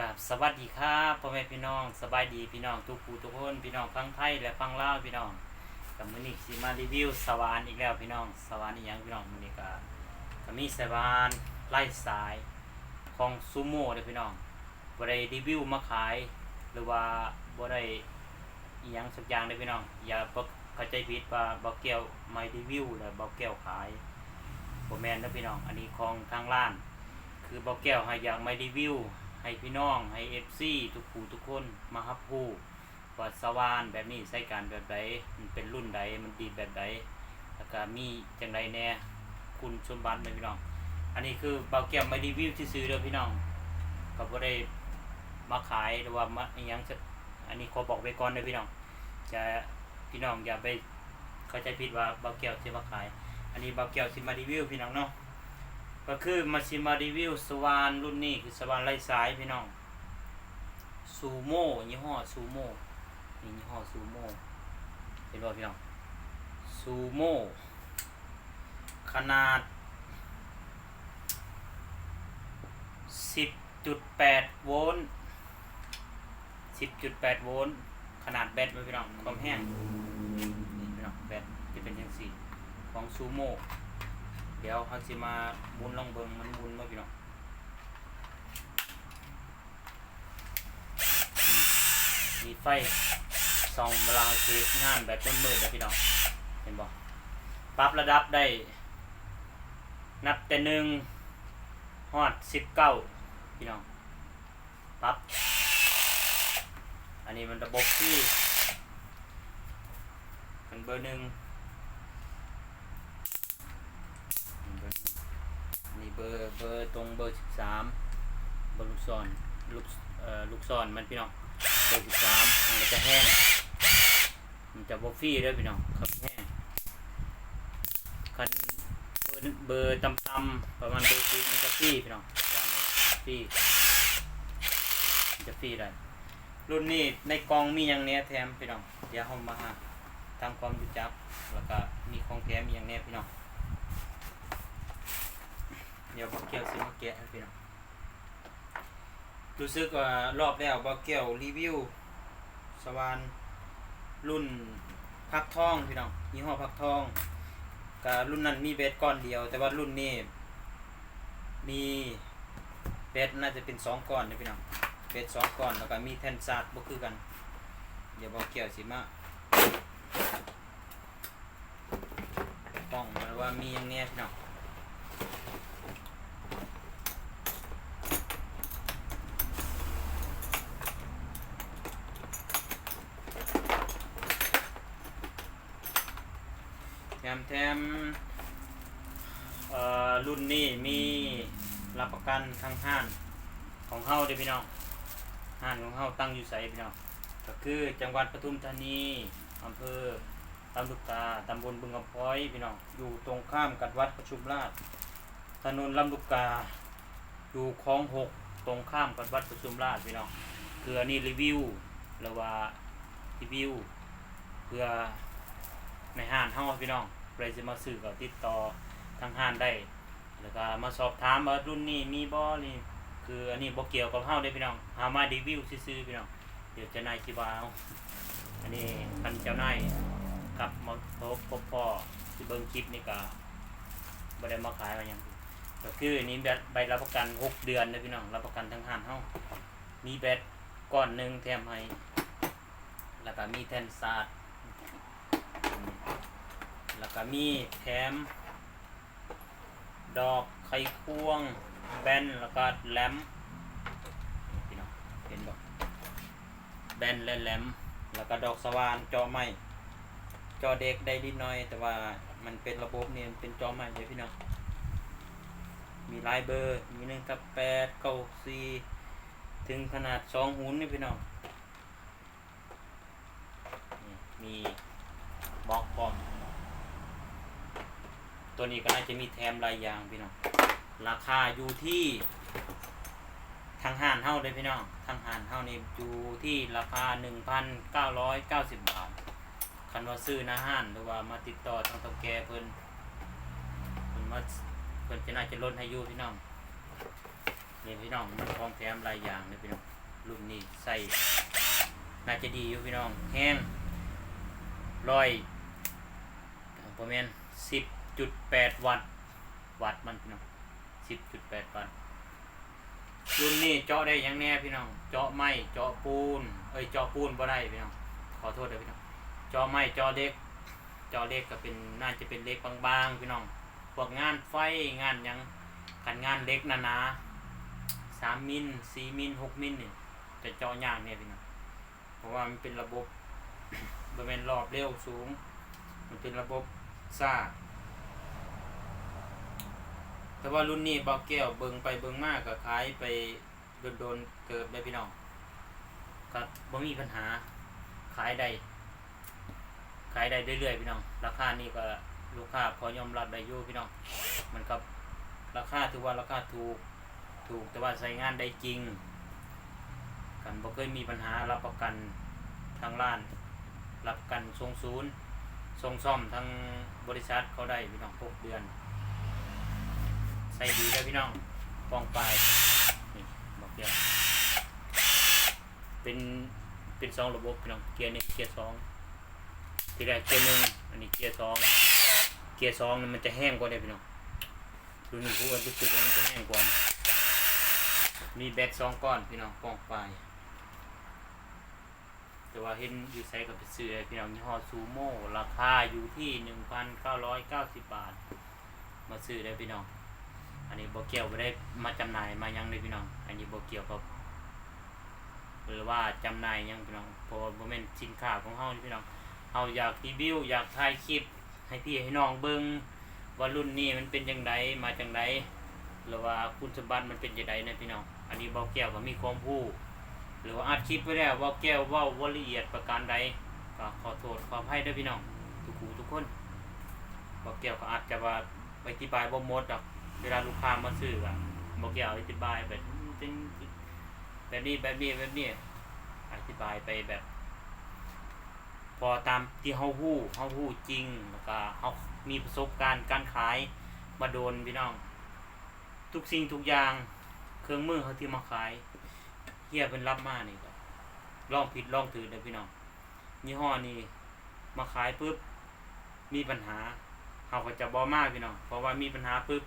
ครับสวัสดีครับพ่อแม่พี่น้องสบายดีพี่น้องทุกผู้ทุกคนพี่น้องฟังไทยและฟังลาวพี่น้องกับมื้อนี้สิมารีวิวสวานอีกแล้วพี่น้องสวานอีหยังพี่น้องมื้อนี้ก็ก็มีสวานไล่สายของซูโม่เด้อพี่น้องบ่ได้รีวิวมาขาย หรือว่าบ่ได้อีหยังสักอย่างเด้อพี่น้องอย่าเข้าใจผิดว่าบ่เกี่ยวมารีวิวแล้วบ่เกี่ยวขายบ่แม่นเด้อพี่น้องอันนี้ของทางร้าน คือบ่แก้วให้อยากมารีวิว ให้พี่น้องให้เอฟซีทุกผู้ทุกคนมาฮับผู้ว่าสวานแบบนี้ใช้การแบบใดมันเป็นรุ่นใดมันดีแบบใดแล้วก็มีจังไดแน่คุณสมบัติเลยพี่น้อง อันนี้คือเบาแก้วมารีวิวที่ซื้อเด้อพี่น้องก็บ่ได้มาขายหรือว่ามาอิหยังจะอันนี้ขอบอกไว้ก่อนเด้อพี่น้อง จะพี่น้องอย่าไปเข้าใจผิดว่าเบาแก้วสิมาขาย อันนี้เบาแก้วสิมารีวิวพี่น้องเนาะ ก็คือมาชิมารีวิวสวานรุ่นนี้คือสวานไร้สายพี่น้องซูโม่ยี่ห้อซูโม่นี่ยี่ห้อซูโม่เห็นป่ะพี่น้องซูโม่ขนาด 10.8 โวลต์ 10.8 โวลต์ ขนาดแบตไหมพี่น้องความแห้งนี่พี่น้องแบตจะเป็นยังสี่ของซูโม่ เดี๋ยวเขาสิมาหมุนลองเบิงมันหมุนมาพี่น้องมีไฟส่องเวลาเช็งานแบบมืดๆนะพี่น้อง เห็นบ่ปรับระดับได้ นับแต่หนึ่งฮอดสิบเก้าพี่น้องปรับ อันนี้มันระบบที่มันเบอร์หนึ่ง นี่เบอร์เบอร์ตรงเบอร์สิบสามเบอร์ลูกศรลูกเอ่อลูกศรมันพี่น้องเบอร์สิบสามมันก็จะแห้ง มันจะบอฟฟี่ด้วยพี่น้องครับแห้งคันเบอร์เบอร์ต่ำๆประมาณเบอร์สิบมันจะฟี่พี่น้องประมาณนี้ฟรี่มันจะฟี่ได้รุ่นนี้ในกล่องมีอย่างเนี้ยแถมพี่น้องเดี๋ยวเรามาทำความรู้จักแล้วก็มีของแถมมีอย่างเนี้ยพี่น้อง เดี๋ยวบอกเกี่ยวซื้อมาแกะให้พี่น้องรู้สึกว่ารอบแล้วบอกเกี่ยวรีวิว สวานรุ่นพักทองพี่น้องยี่ห้อพักทองกับรุ่นนั้นมีเบสก้อนเดียว แต่ว่ารุ่นนี้มีเบสน่าจะเป็นสองก้อนนะพี่น้องเบสสองก้อนแล้วก็มีแทนซาดบ่คือกัน เดี๋ยวบอกเกี่ยวสิมาต้องมาว่ามีอย่างเนี้ยพี่น้อง แถมเอ่อรุ่นนี้มีรับประกันทางห้านของเฮาเด้พี่น้องห้านของเฮาตั้งอยู่ไสพี่น้องก็คือจังหวัดปทุมธานีอำเภอลำลูกกาตำบลบึงกำพ้อยพี่น้องอยู่ตรงข้ามกับวัดประชุมราชถนนลำลูกกาอยู่คลองหกตรงข้ามกับวัดประชุมราชพี่น้องคืออันนี้รีวิวหรือว่ารีวิวเพื่อในห้านเฮาพี่น้อง ใครจะมาซื้อก็ติดต่อทางห้านได้ แล้วก็มาสอบถามว่ารุ่นนี้มีบ่นี่คืออันนี้บ่เกี่ยวกับเฮาเด้พี่น้องหามารีวิวซื่อๆพี่น้องเดี๋ยวจะนายสิว่าเอาอันนี้คันเจ้านายกลับมาพบพบพ่อที่เบิ่งคลิปนี่ก็บ่ได้มาขายว่าหยังก็คืออันนี้ใบรับประกัน 6 เดือนนะพี่น้องรับประกันทางห้านเฮามีแบตก้อนหนึ่งแถมให้แล้วก็มีแท่นซาด แล้วก็มีแถม ดอกไข่ควง แบน แล้วก็แหลมพี่น้องเห็นบ่แบนและแหลม แล้วก็ดอกสว่านจอไม้จอเด็กได้นิดหน่อย แต่ว่ามันเป็นระบบเนี่มันเป็นจอไม้เดี๋ยพี่น้องมีลายเบอร์ มีหนึ่งกับแปดเก้าสี่ถึงขนาดสองหุ่นนี่พี่น้องมีบล็อกพร้อม ตัวนี้ก็น่าจะมีแถมหลายอย่างพี่น้อง ราคาอยู่ที่ทางห้านเท่าเลยพี่น้อง ทางห้านเท่านี่อยู่ที่ราคา 1,990 บาท คันว่าซื้อน้าห้านหรือว่ามาติดต่อทางเตาแก่เพิ่นเพิ่นมาเพิ่นจะน่าจะลดให้อยู่พี่น้องนี่พี่น้องมันของแถมหลายอย่างเลยพี่น้องรุ่นนี้ใส่น่าจะดีอยู่พี่น้องแห้งร้อยประมาณสิบ จุดแปดวัตต์วัตต์มันพี่น้องสิบจุดแปดวัตต์รุ่นนี้เจาะได้ยังแน่พี่น้อง เจาะไม้เจาะปูน เอ้ยเจาะปูนบ่ได้พี่น้อง ขอโทษเด้อพี่น้อง เจาะไม้เจาะเล็ก เจาะเล็กก็เป็นน่าจะเป็นเล็กบางๆพี่น้อง พวกงานไฟงานยังกันงานเล็กหนาๆสามมิลสี่มิลหกมิลเนี่ยจะเจาะยากเนี่ยพี่น้อง เพราะว่ามันเป็นระบบบริเวณรอบเร็วสูง มันเป็นระบบซ่า แต่ว่ารุ่นนี้บอกแก้วเบิงไปเบิงมากก็ขายไปโดนๆเกิดได้พี่น้องก็บ่มีปัญหาขายได้ขายได้เรื่อยๆพี่น้อง ราคานี่ก็ลูกค้าพอยอมรับได้อยู่พี่น้อง มันก็ราคาถือว่าราคาถูกถูกแต่ว่าใช้งานได้จริง กันบ่เคยมีปัญหารับประกันทางร้าน รับประกันทรงศูนย์ทรงซ่อมทางบริษัทเขาได้พี่น้องหกเดือน ส่ดีได้พี่น้องป้องปลายนี่บอกเดียวเป็นเป็นสองระบบพี่น้องเกียร์หนึ่งเกียร์สองทีแรกเกียร์หนึ่งอันนี้เกียร์สองเกียร์สองมันจะแห้งกว่าเดิมพี่น้องดูนี่ผู้รู้สึกว่ามันจะแห้งกว่ามีแบตสองก้อนพี่น้องกองปลายแต่ว่าเห็นอยู่ไซกับไปซื้อพี่น้องยี่ห้อซูโม่ราคาอยู่ที่หนึ่งพันเก้าร้อยเก้าสิบบาท มาซื้อได้พี่น้อง อันนี้โบเกียวไม่ได้มาจำหน่ายมายังเลยพี่น้อง อันนี้โบเกียวกับหรือว่าจำหน่ายยังพี่น้องเพราะว่าโบเป็นสินค้าของเฮานี่พี่น้องเอาอยากรีวิวอยากถ่ายคลิปให้พี่ให้น้องเบิงว่ารุ่นนี้มันเป็นจังไดมาจังไดหรือว่าคุณสมบัติมันเป็นจังไดนะพี่น้อง อันนี้เบาแก้วก็มีความรู้หรือว่าอัดคลิปไว้แล้วเบาแก้วว่าวละเอียดประการใดก็ขอโทษขออภัยด้วยพี่น้อง ทุกคู่ทุกคนเบาแก้วก็อาจจะว่าไปอธิบายบ่หมดดอก เวลาลูกค้ามาซื้ออะเบาแก้วอธิบายแบบนแบบนี้แบบนี้แบบนี้อธิบายไปแบบ พอตามที่เฮาฮู้เฮาฮู้จริงแล้วก็เฮามีประสบการณ์การขายมาโดนพี่น้อง ทุกสิ่งทุกอย่างเครื่องมือเขาที่มาขายเฮียเพิ่นรับมานี่ก็ลองผิดลองถือเด้อพี่น้องยี่ห้อนี้มาขายปุ๊บมีปัญหาเขาก็จะบ่มากพี่น้องเพราะว่ามีปัญหาปุ๊บ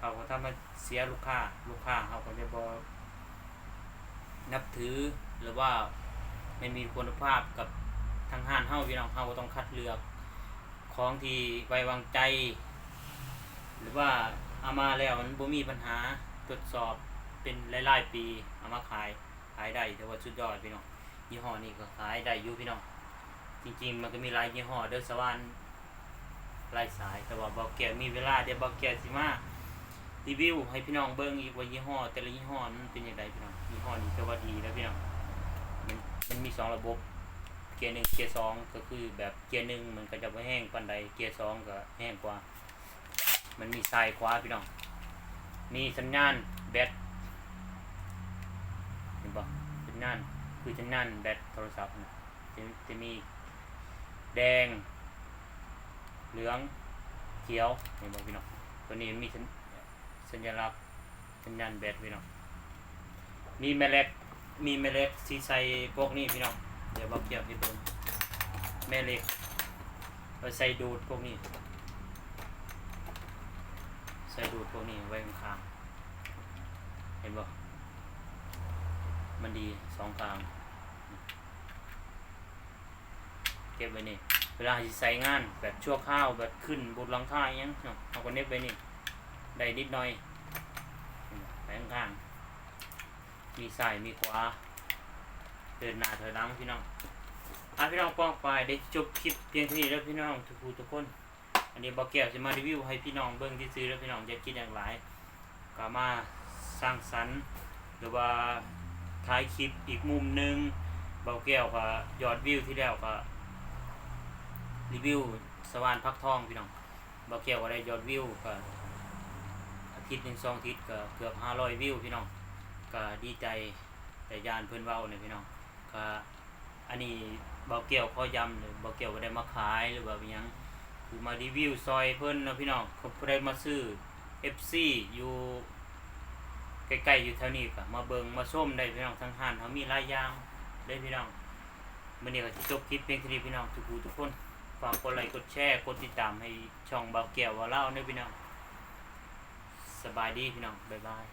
เขาก็ทำให้เสียลูกค้าลูกค้าเขาก็จะบ่นับถือหรือว่าไม่มีคุณภาพกับทางห้านเฮาพี่น้องเฮาก็ต้องคัดเลือกของที่ไว้วางใจ หรือว่าเอามาแล้วมันบ่มีปัญหาตรวจสอบเป็นหลายๆปีเอามาขายขายได้แต่ว่าสุดยอดพี่น้องยี่ห้อนี้ก็ขายได้อยู่พี่น้องจริงๆ มันก็มีหลายยี่ห้อเด้อสวรรค์หลายสายแต่ว่าบอกแก้วมีเวลาเดี๋ยวบอกแก้วสิมา รีวิวให้พี่น้องเบิ่งอีกว่ายี่ห้อ แต่ละยี่ห้อมันเป็นย่างไรพี่น้องยี่ห้อนี้ก็ว่าดีแล้วพี่น้องมันมันมีสองระบบ เกียร์หนึ่งเกียร์สองก็คือแบบเกียร์หนึ่งมันก็จะไม่แห้งปันใดเกียร์สองก็แห้งกว่า มันมีซ้ายขวาพี่น้องมีสัญญาณแบตเห็นปะสัญญาณคือสัญญาณแบตโทรศัพท์นะจะจะมีแดง เหลืองเขียวเห็นปะพี่น้องตัวนี้มี สัญลักษณ์สัญญาณแบตพี่น้องมีแม่เหล็กมีแม่เหล็กที่ใส่พวกนี้พี่น้องเดี๋ยวบอกเกี่ยวให้เบิ่งแม่เหล็กเอาใส่ดูดพวกนี้ ใส่ดูดพวกนี้ไว้ข้างเห็นบ่มันดีสองข้างเก็บไว้นี่เวลาใส่งานแบบชั่วข้าวแบบขึ้นบนหลังคาอหยังเนาะเอาก็เน็บไว้นี่ ได้นิดหน่อยไปข้างๆมีซ้ายมีขวาเดินหน้าถอยหลังพี่น้องอะพี่น้องป้องไปได้จบคลิปเพียงเท่านี้แล้วพี่น้องทุกผู้ทุกคน อันนี้บอกแก้วจะมารีวิวให้พี่น้องเบิ่งที่ซื้อแล้วพี่น้องจะคิดอย่างไรก็มาสร้างสรรค์หรือว่าถ่ายคลิปอีกมุมหนึ่งเบาแก้วก็ยอดวิวที่แล้วก็รีวิวสว่านพักทองพี่น้องเบาแก้วก็ได้ยอดวิวก็ คลิปหนึ่งสองคลิปก็เกือบห้าร้อยวิวพี่น้องก็ดีใจแต่ยานเพื่อนว่าเนี่ยพี่น้องก็อันนี้เบาเกี่ยวข้อยำหรือเบาเกี่ยวว่าได้มาขายหรือว่าอย่างคือมารีวิวซอยเพื่อนนะพี่น้องเขาได้มาซื้อ FC อยู่ใกล้ๆอยู่แถวนี้ก็มาเบิงมาส้มได้พี่น้องทั้งหันเขามีลายยางได้พี่น้องมันเดี๋ยวจบคลิปเพียงเทีพี่น้องทุกผู้ทุกคนฝากกดไลค์กดแชร์กดติดตามให้ช่องเบาเกี่ยวว่าเล่าเนี่ยพี่น้อง สบายดีพี่น้องบ๊ายบาย